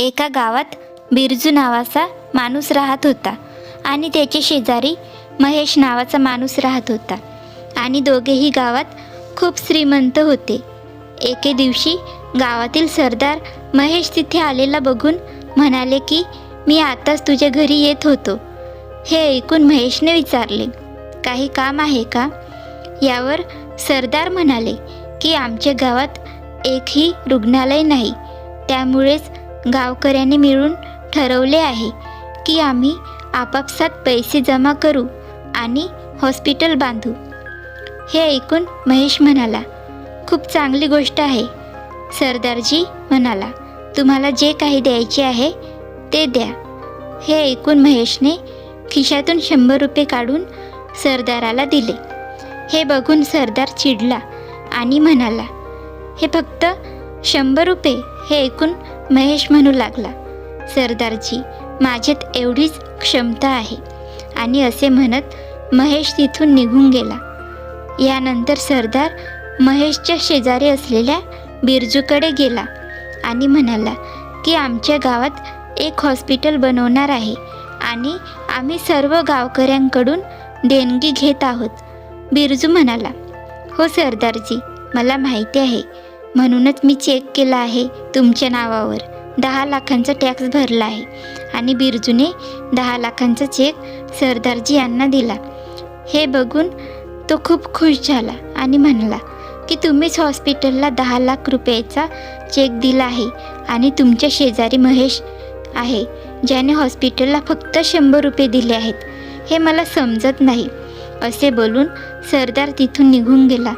एका गावात बिरजू नावाचा माणूस राहत होता आणि त्याच्या शेजारी महेश नावाचा माणूस राहत होता. आणि दोघेही गावात खूप श्रीमंत होते. एके दिवशी गावातील सरदार महेश तिथे आलेला बघून म्हणाले की मी आताच तुझ्या घरी येत होतो. हे ऐकून महेशने विचारले काही काम आहे का? यावर सरदार म्हणाले की आमच्या गावात एकही रुग्णालय नाही. त्यामुळेच गावकऱ्यांनी मिळून ठरवले आहे की आम्ही आपापसात पैसे जमा करू आणि हॉस्पिटल बांधू. हे ऐकून महेश म्हणाला खूप चांगली गोष्ट आहे. सरदारजी म्हणाला तुम्हाला जे काही द्यायचे आहे ते द्या. हे ऐकून महेशने खिशातून शंभर रुपये काढून सरदाराला दिले. हे बघून सरदार चिडला आणि म्हणाला हे फक्त शंभर रुपये हे ऐकून महेश म्हणू लागला सरदारजी माझ्यात एवढीच क्षमता आहे. आणि असे म्हणत महेश तिथून निघून गेला. यानंतर सरदार महेशच्या शेजारी असलेल्या बिरजूकडे गेला आणि म्हणाला की आमच्या गावात एक हॉस्पिटल बनवणार आहे आणि आम्ही सर्व गावकऱ्यांकडून देणगी घेत आहोत. बिरजू म्हणाला हो सरदारजी मला माहिती आहे. म्हणूनच मी चेक केला आहे तुमच्या नावावर. दहा लाखांचा टॅक्स भरला आहे. आणि बिरजूने दहा लाखांचा चेक सरदारजी यांना दिला. हे बघून तो खूप खुश झाला आणि म्हणाला की तुम्हीच हॉस्पिटलला दहा लाख रुपयाचा चेक दिला आहे आणि तुमच्या शेजारी महेश आहे ज्याने हॉस्पिटलला फक्त शंभर रुपये दिले आहेत. हे मला समजत नाही असे बोलून सरदार तिथून निघून गेला.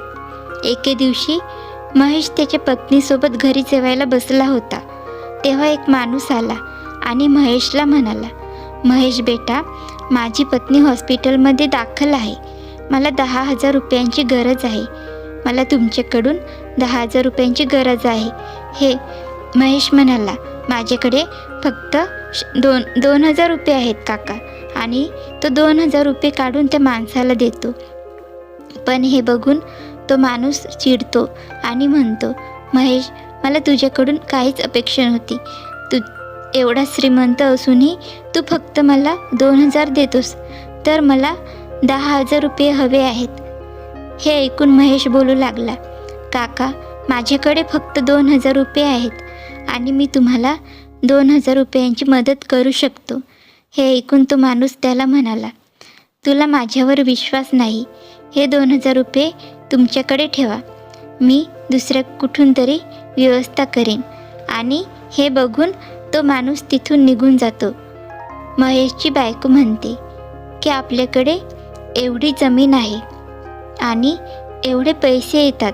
एके दिवशी महेश त्याच्या पत्नीसोबत घरी जेवायला बसला होता. तेव्हा एक माणूस आला आणि महेशला म्हणाला महेश बेटा माझी पत्नी हॉस्पिटलमध्ये दाखल आहे. मला दहा हजार रुपयांची गरज आहे. मला तुमच्याकडून दहा हजार रुपयांची गरज आहे. हे महेश म्हणाला माझ्याकडे फक्त श- दोन दोन हजार रुपये आहेत काका आणि तो दोन हजार रुपये काढून त्या माणसाला देतो. पण हे बघून तो माणूस चिडतो आणि म्हणतो महेश मला तुझ्याकडून काहीच अपेक्षा नव्हती. तू एवढा श्रीमंत असूनही तू फक्त मला दोन हजार देतोस. तर मला दहा हजार रुपये हवे आहेत. हे ऐकून महेश बोलू लागला काका माझ्याकडे फक्त दोन हजार रुपये आहेत आणि मी तुम्हाला दोन हजार रुपयांची मदत करू शकतो. हे ऐकून तो माणूस त्याला म्हणाला तुला माझ्यावर विश्वास नाही. हे दोन हजार रुपये तुमच्याकडे ठेवा. मी दुसऱ्या कुठून तरी व्यवस्था करेन. आणि हे बघून तो माणूस तिथून निघून जातो. महेशची बायको म्हणते की आपल्याकडे एवढी जमीन आहे आणि एवढे पैसे येतात.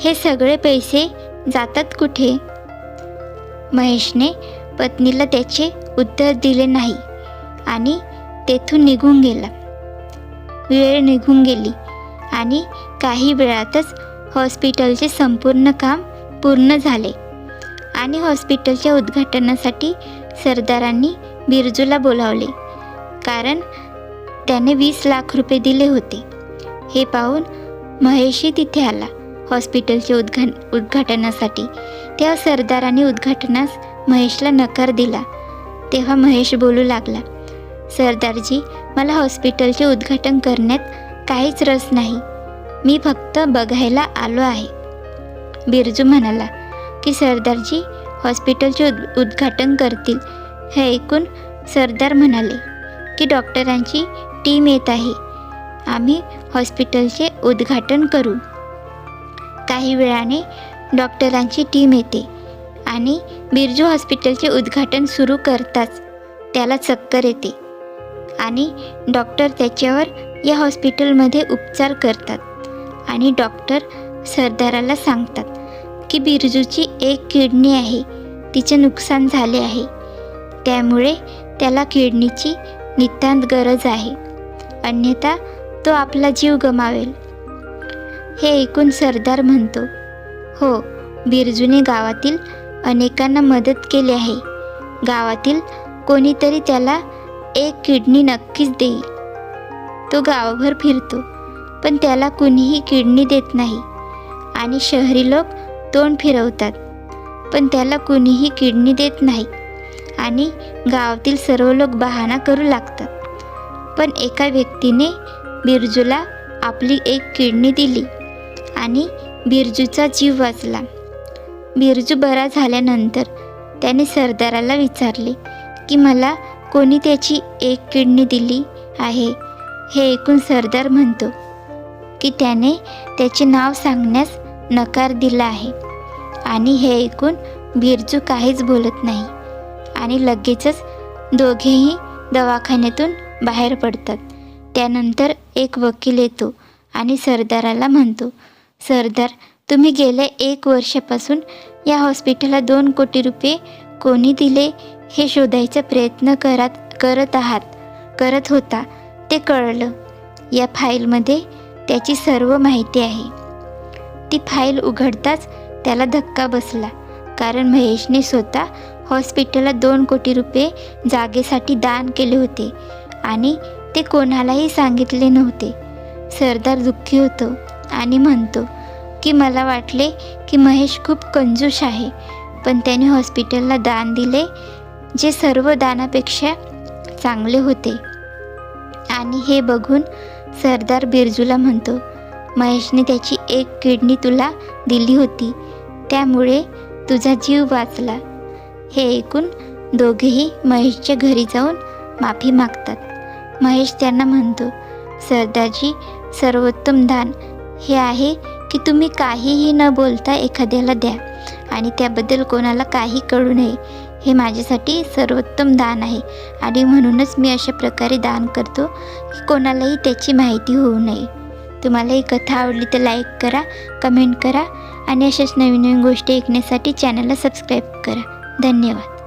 हे सगळे पैसे जातात कुठे? महेशने पत्नीला त्याचे उत्तर दिले नाही आणि तेथून निघून गेला. वेळ निघून गेली. आणि काही वेळातच हॉस्पिटलचे संपूर्ण काम पूर्ण झाले. आणि हॉस्पिटलच्या उद्घाटनासाठी सरदारांनी बिरजूला बोलावले. कारण त्याने वीस लाख रुपये दिले होते. हे पाहून महेशही तिथे आला हॉस्पिटलच्या उद्घा उद्घाटनासाठी. तेव्हा सरदाराने उद्घाटनास महेशला नकार दिला. तेव्हा महेश बोलू लागला सरदारजी मला हॉस्पिटलचे उद्घाटन करण्यात काहीच रस नाही. मी फक्त बघायला आलो आहे. बिरजू म्हणाला की सरदारजी हॉस्पिटलचे उद उद्घाटन करतील. हे ऐकून सरदार म्हणाले की डॉक्टरांची टीम येत आहे. आम्ही हॉस्पिटलचे उद्घाटन करू. काही वेळाने डॉक्टरांची टीम येते आणि बिरजू हॉस्पिटलचे उद्घाटन सुरू करताच त्याला चक्कर येते आणि डॉक्टर त्याच्यावर या हॉस्पिटलमध्ये उपचार करतात आणि डॉक्टर सरदाराला सांगतात की बिरजूची एक किडनी आहे तिचे नुकसान झाले आहे. त्यामुळे त्याला किडनीची नितांत गरज आहे. अन्यथा तो आपला जीव गमावेल. हे ऐकून सरदार म्हणतो हो बिरजूने गावातील अनेकांना मदत केली आहे. गावातील कोणीतरी त्याला एक किडनी नक्कीच देईल. तो गावभर फिरतो पण त्याला कुणीही किडनी देत नाही. आणि शहरी लोक तोंड फिरवतात पण त्याला कुणीही किडनी देत नाही. आणि गावातील सर्व लोक बहाणा करू लागतात. पण एका व्यक्तीने बिरजूला आपली एक किडनी दिली आणि बिरजूचा जीव वाचला. बिरजू बरा झाल्यानंतर त्याने सरदाराला विचारले की मला कोणी त्याची एक किडनी दिली आहे? हे ऐकून सरदार म्हणतो की त्याने त्याचे नाव सांगण्यास नकार दिला आहे. आणि हे ऐकून बिरजू काहीच बोलत नाही आणि लगेचच दोघेही दवाखान्यातून बाहेर पडतात. त्यानंतर एक वकील येतो आणि सरदाराला म्हणतो सरदार तुम्ही गेल्या एक वर्षापासून या हॉस्पिटलला दोन कोटी रुपये कोणी दिले हे शोधायचा प्रयत्न करत करत आहात करत होता. ते कळलं. या फाईलमध्ये त्याची सर्व माहिती आहे. ती फाईल उघडताच त्याला धक्का बसला कारण महेशने स्वतः हॉस्पिटलला दोन कोटी रुपये जागेसाठी दान केले होते आणि ते कोणालाही सांगितले नव्हते. सरदार दुःखी होतो आणि म्हणतो की मला वाटले की महेश खूप कंजूष आहे पण त्याने हॉस्पिटलला दान दिले जे सर्व दानापेक्षा चांगले होते. आणि हे बघून सरदार बिरजूला म्हणतो महेशने त्याची एक किडनी तुला दिली होती त्यामुळे तुझा जीव वाचला. हे ऐकून दोघेही महेशच्या घरी जाऊन माफी मागतात. महेश त्यांना म्हणतो सरदारजी सर्वोत्तम दान. हे आहे की तुम्ही काहीही न बोलता एखाद्याला द्या आणि त्याबद्दल कोणाला काही कळू नये. हे माझ्यासाठी सर्वोत्तम दान आहे. आणि म्हणूनच मी अशा प्रकारे दान करतो की कोणालाही त्याची माहिती होऊ नये. तुम्हाला ही कथा आवडली तर लाईक करा कमेंट करा आणि अशाच नवीन नवीन गोष्टी ऐकण्यासाठी चॅनलला सबस्क्राईब करा. धन्यवाद.